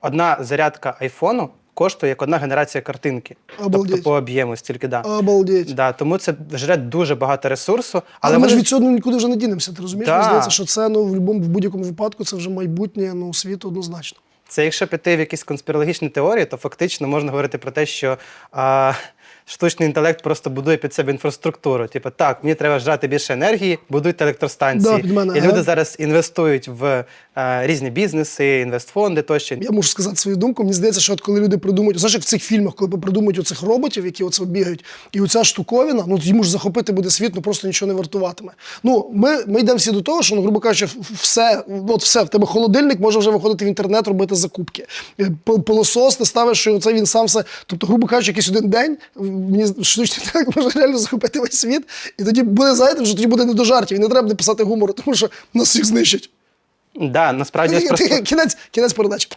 Одна зарядка айфону коштує як одна генерація картинки. Тобто по об'єму стільки да. Обалдеть. Да, тому це жре дуже багато ресурсу. Але, Але ми ж від цього нікуди вже не дінемося. Ти розумієш? Да. Мені здається, що це ну, в, будь-якому, в будь-якому випадку це вже майбутнє ну, світу однозначно. Це якщо піти в якісь конспірологічні теорії, то фактично можна говорити про те, що а, штучний інтелект просто будує під себе інфраструктуру. Типу, так, мені треба жрати більше енергії, будуйте електростанції. Да, під мене, І ага. люди зараз інвестують в е, різні бізнеси, інвестфонди тощо. Я можу сказати свою думку. Мені здається, що от коли люди придумують, знаєш, як в цих фільмах, коли придумують оцих роботів, які оце бігають, і оця штуковина, ну йому ж захопити буде світ, ну просто нічого не вартуватиме. Ну, ми, ми йдемо всі до того, що, ну, грубо кажучи, все, от все, в тебе холодильник може вже виходити в інтернет, робити закупки. Е, Пилосос, ти ставиш, що це він сам все. Тобто, грубо кажучи, якийсь один день штучний інтелект може реально захопити весь світ, і тоді буде, знаєте, вже тоді буде не до жартів, і не треба писати гумору, тому що нас всіх знищать. Да, насправді Кінець, кінець передачі.